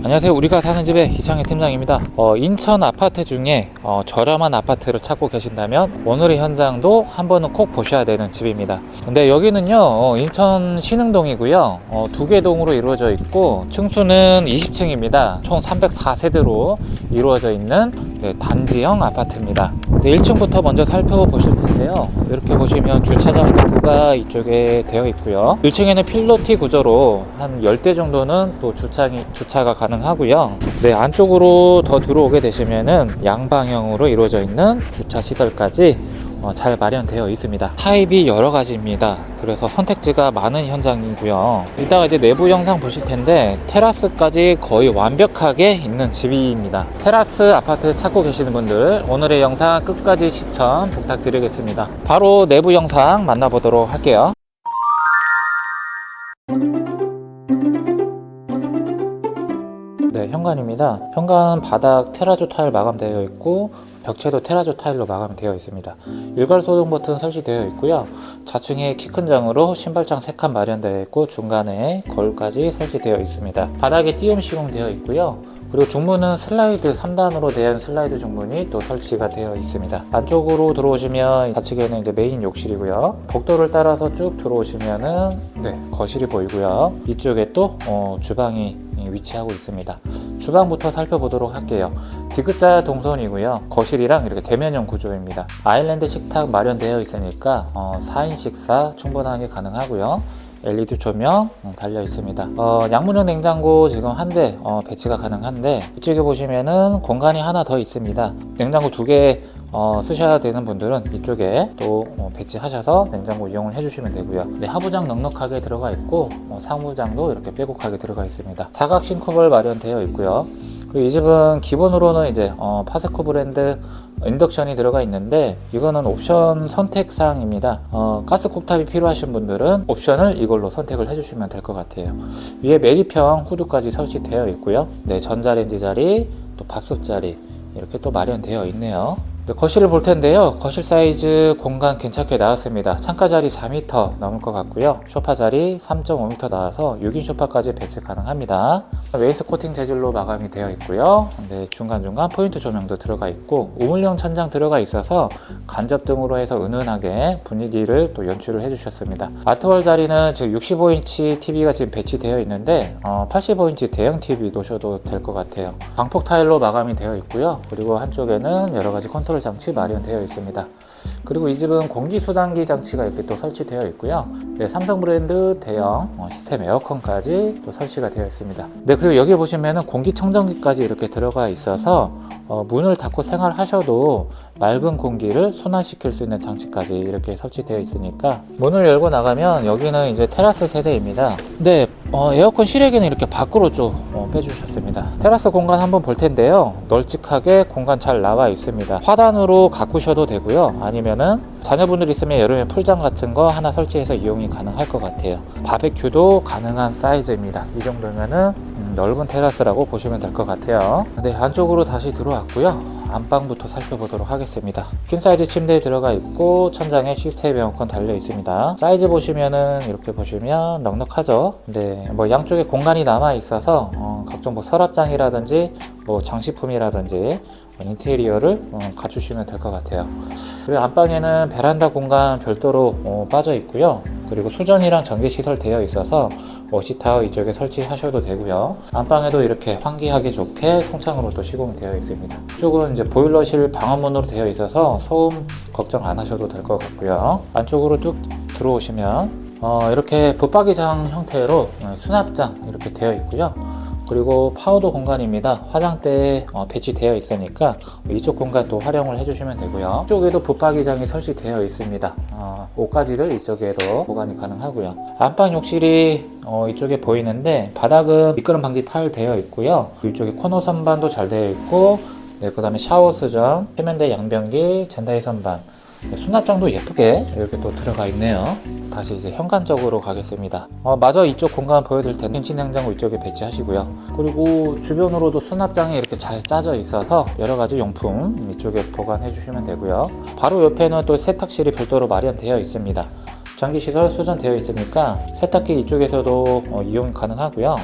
안녕하세요. 우리가 사는 집의 이창희 팀장입니다. 어, 인천 아파트 중에 어, 저렴한 아파트를 찾고 계신다면 오늘의 현장도 한 번은 꼭 보셔야 되는 집입니다. 근데 여기는요, 어, 인천 신흥동이고요. 어, 두 개 동으로 이루어져 있고 층수는 20층입니다. 총 304세대로 이루어져 있는 네, 단지형 아파트입니다. 네, 1층부터 먼저 살펴보실 텐데요. 이렇게 보시면 주차장 입구가 이쪽에 되어 있고요. 1층에는 필로티 구조로 한 10대 정도는 또 주차기, 주차가 가능 하고요. 네, 안쪽으로 더 들어오게 되시면은 양방향으로 이루어져 있는 주차 시설까지 어, 잘 마련되어 있습니다. 타입이 여러 가지입니다. 그래서 선택지가 많은 현장이고요. 이따가 이제 내부 영상 보실 텐데 테라스까지 거의 완벽하게 있는 집입니다. 테라스 아파트 찾고 계시는 분들 오늘의 영상 끝까지 시청 부탁드리겠습니다. 바로 내부 영상 만나보도록 할게요. 현관입니다. 현관 바닥 테라조 타일 마감되어 있고 벽체도 테라조 타일로 마감되어 있습니다. 일괄 소등 버튼 설치되어 있고요. 좌측에 키 큰 장으로 신발장 3칸 마련되어 있고 중간에 거울까지 설치되어 있습니다. 바닥에 띄움 시공되어 있고요. 그리고 중문은 슬라이드 3단으로 된 슬라이드 중문이 또 설치가 되어 있습니다. 안쪽으로 들어오시면 좌측에는 이제 메인 욕실이고요. 복도를 따라서 쭉 들어오시면은 네, 거실이 보이고요. 이쪽에 또 어, 주방이 위치하고 있습니다. 주방부터 살펴보도록 할게요. 디귿자 동선이고요. 거실이랑 이렇게 대면형 구조입니다. 아일랜드 식탁 마련되어 있으니까 어, 4인 식사 충분하게 가능하고요. LED 조명 음, 달려 있습니다. 어, 양문형 냉장고 지금 한대 어, 배치가 가능한데 이쪽에 보시면은 공간이 하나 더 있습니다. 냉장고 두개 어, 쓰셔야 되는 분들은 이쪽에 또 어, 배치하셔서 냉장고 이용을 해주시면 되고요. 네, 하부장 넉넉하게 들어가 있고 어, 상부장도 이렇게 빼곡하게 들어가 있습니다. 사각 싱크볼 마련되어 있고요. 그리고 이 집은 기본으로는 이제 어, 파세코 브랜드 인덕션이 들어가 있는데 이거는 옵션 선택 사항입니다. 어, 가스 쿡탑이 필요하신 분들은 옵션을 이걸로 선택을 해주시면 될 것 같아요. 위에 메리평 후드까지 설치되어 있고요. 네, 전자레인지 자리, 또 밥솥 자리 이렇게 또 마련되어 있네요. 네, 거실을 볼 텐데요. 거실 사이즈 공간 괜찮게 나왔습니다. 창가 자리 4m 넘을 것 같고요. 소파 자리 3.5m 나와서 6인 소파까지 배치 가능합니다. 웨이스 코팅 재질로 마감이 되어 있고요. 네, 중간중간 포인트 조명도 들어가 있고 우물형 천장 들어가 있어서 간접 등으로 해서 은은하게 분위기를 또 연출을 해주셨습니다. 아트월 자리는 지금 65인치 TV가 지금 배치되어 있는데 어, 85인치 대형 TV 놓으셔도 될 것 같아요. 광폭 타일로 마감이 되어 있고요. 그리고 한쪽에는 여러 가지 컨트롤 장치 마련되어 있습니다. 그리고 이 집은 공기 수단기 장치가 이렇게 또 설치되어 있고요. 네, 삼성 브랜드 대형 어, 시스템 에어컨까지 또 설치가 되어 있습니다. 네, 그리고 여기 보시면은 공기청정기까지 이렇게 들어가 있어서 어, 문을 닫고 생활하셔도 맑은 공기를 순환시킬 수 있는 장치까지 이렇게 설치되어 있으니까 문을 열고 나가면 여기는 이제 테라스 세대입니다. 근데 어, 에어컨 실외기는 이렇게 밖으로 좀 어, 빼주셨습니다. 테라스 공간 한번 볼 텐데요. 널찍하게 공간 잘 나와 있습니다. 화단으로 가꾸셔도 되고요. 아니 면은 자녀분들 있으면 여름에 풀장 같은 거 하나 설치해서 이용이 가능할 것 같아요. 바베큐도 가능한 사이즈입니다. 이 정도면은 음, 넓은 테라스라고 보시면 될 것 같아요. 네, 안쪽으로 다시 들어왔고요. 안방부터 살펴보도록 하겠습니다. 퀸 사이즈 침대에 들어가 있고 천장에 시스템 에어컨 달려 있습니다. 사이즈 보시면은 이렇게 보시면 넉넉하죠. 네, 뭐 양쪽에 공간이 남아 있어서 어, 각종 뭐 서랍장이라든지 뭐 장식품이라든지 인테리어를 어, 갖추시면 될 것 같아요. 그리고 안방에는 베란다 공간 별도로 어, 빠져 있고요. 그리고 수전이랑 전기 시설 되어 있어서 워시타워 이쪽에 설치하셔도 되고요. 안방에도 이렇게 환기하기 좋게 통창으로 또 시공이 되어 있습니다. 이쪽은 이제 보일러실 방화문으로 되어 있어서 소음 걱정 안 하셔도 될 것 같고요. 안쪽으로 쭉 들어오시면 어, 이렇게 붙박이장 형태로 어, 수납장 이렇게 되어 있고요. 그리고 파우더 공간입니다. 화장대에 어, 배치되어 있으니까 이쪽 공간 또 활용을 해주시면 되고요. 이쪽에도 붙박이장이 설치되어 있습니다. 어, 옷가지를 이쪽에도 보관이 가능하고요. 안방 욕실이 어, 이쪽에 보이는데 바닥은 미끄럼 방지 타일 되어 있고요. 이쪽에 코너 선반도 잘 되어 있고 네, 그 다음에 샤워 수전, 세면대 양변기, 젠다이 선반 네, 수납장도 예쁘게 이렇게 또 들어가 있네요. 다시 이제 현관 쪽으로 가겠습니다. 어, 마저 이쪽 공간 보여드릴 텐데 김치 냉장고 이쪽에 배치하시고요. 그리고 주변으로도 수납장이 이렇게 잘 짜져 있어서 여러 가지 용품 이쪽에 보관해 주시면 되고요. 바로 옆에는 또 세탁실이 별도로 마련되어 있습니다. 전기 시설 수전되어 있으니까 세탁기 이쪽에서도 어, 이용 가능하고요.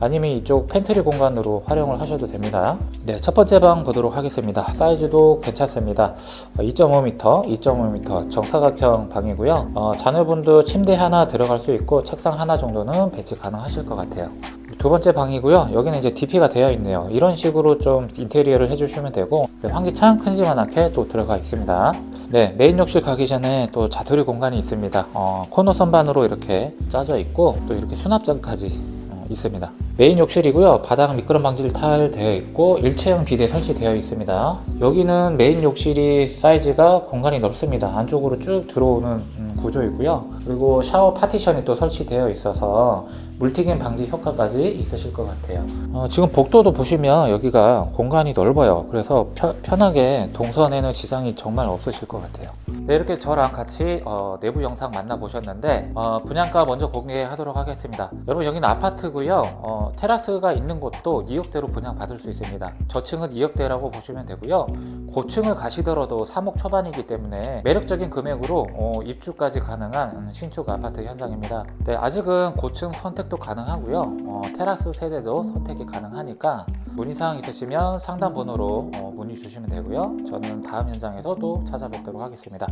아니면 이쪽 팬트리 공간으로 활용을 하셔도 됩니다. 네, 첫 번째 방 보도록 하겠습니다. 사이즈도 괜찮습니다. 2.5m, 2.5m 정사각형 방이고요. 어, 자녀분도 침대 하나 들어갈 수 있고 책상 하나 정도는 배치 가능하실 것 같아요. 두 번째 방이고요. 여기는 이제 DP가 되어 있네요. 이런 식으로 좀 인테리어를 해주시면 되고 네, 환기창 큰지만하게 또 들어가 있습니다. 네, 메인 욕실 가기 전에 또 자투리 공간이 있습니다. 어, 코너 선반으로 이렇게 짜져 있고 또 이렇게 수납장까지 어, 있습니다. 메인 욕실이고요. 바닥 미끄럼 방지 타일 되어 있고 일체형 비대 설치되어 있습니다. 여기는 메인 욕실이 사이즈가 공간이 넓습니다. 안쪽으로 쭉 들어오는 음, 구조이고요. 그리고 샤워 파티션이 또 설치되어 있어서 물튀김 방지 효과까지 있으실 것 같아요. 어, 지금 복도도 보시면 여기가 공간이 넓어요. 그래서 펴- 편하게 동선에는 지장이 정말 없으실 것 같아요. 네, 이렇게 저랑 같이 어, 내부 영상 만나보셨는데 어, 분양가 먼저 공개하도록 하겠습니다. 여러분 여기는 아파트고요. 어, 테라스가 있는 곳도 2억대로 분양받을 수 있습니다. 저층은 2억대라고 보시면 되고요. 고층을 가시더라도 3억 초반이기 때문에 매력적인 금액으로 어, 입주까지 가능한 신축 아파트 현장입니다. 네, 아직은 고층 선택도 가능하고요. 어, 테라스 세대도 선택이 가능하니까 문의사항 있으시면 상담 번호로 어, 문의 주시면 되고요. 저는 다음 현장에서 또 찾아뵙도록 하겠습니다.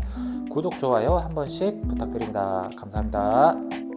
구독, 좋아요 한 번씩 부탁드립니다. 감사합니다.